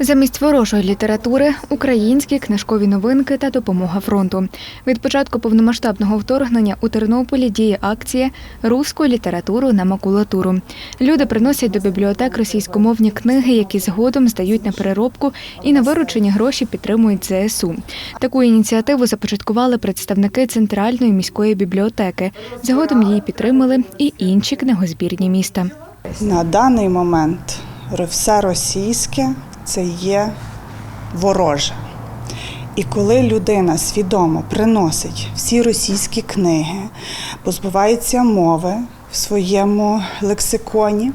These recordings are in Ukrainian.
Замість ворожої літератури українські книжкові новинки та допомога фронту. Від початку повномасштабного вторгнення у Тернополі діє акція Руську літературу на макулатуру. Люди приносять до бібліотек російськомовні книги, які згодом здають на переробку і на виручені гроші підтримують ЗСУ. Таку ініціативу започаткували представники центральної міської бібліотеки. Згодом її підтримали і інші книгозбірні міста. На даний момент все російське це є вороже. І коли людина свідомо приносить всі російські книги, позбувається мови в своєму лексиконі,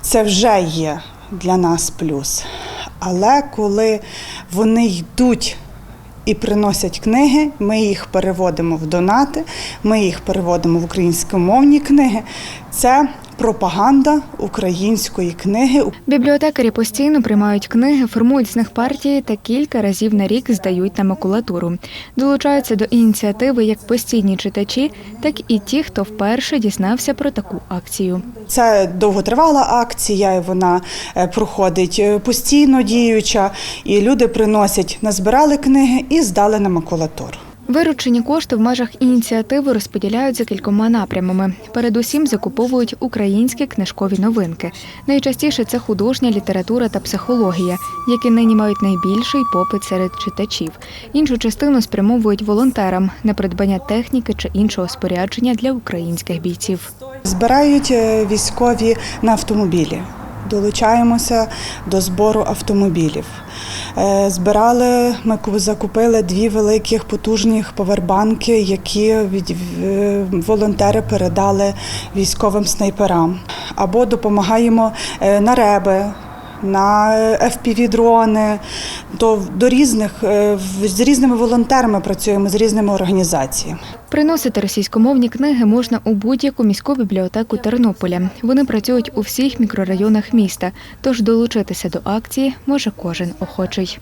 це вже є для нас плюс. Але коли вони йдуть і приносять книги, ми їх переводимо в донати, ми їх переводимо в українськомовні книги. Це пропаганда української книги. Бібліотекарі постійно приймають книги, формують з них партії та кілька разів на рік здають на макулатуру. Долучаються до ініціативи як постійні читачі, так і ті, хто вперше дізнався про таку акцію. Це довготривала акція, і вона е, проходить е, постійно діюча, і люди приносять, назбирали книги і здали на макулатуру. Виручені кошти в межах ініціативи розподіляють за кількома напрямами. Передусім закуповують українські книжкові новинки. Найчастіше це художня література та психологія, які нині мають найбільший попит серед читачів. Іншу частину спрямовують волонтерам на придбання техніки чи іншого спорядження для українських бійців. Збирають е, військові на автомобілі. Долучаємося до збору автомобілів. Е, Збирали, ми ку- закупили дві великих потужних повербанки, які е, волонтери передали військовим снайперам. Або допомагаємо е, на реби, на FPV-дрони, до, до різних, е, з різними волонтерами працюємо, з різними організаціями. Приносити російськомовні книги можна у будь-яку міську бібліотеку Тернополя. Вони працюють у всіх мікрорайонах міста, тож долучитися до акції може кожен охочий.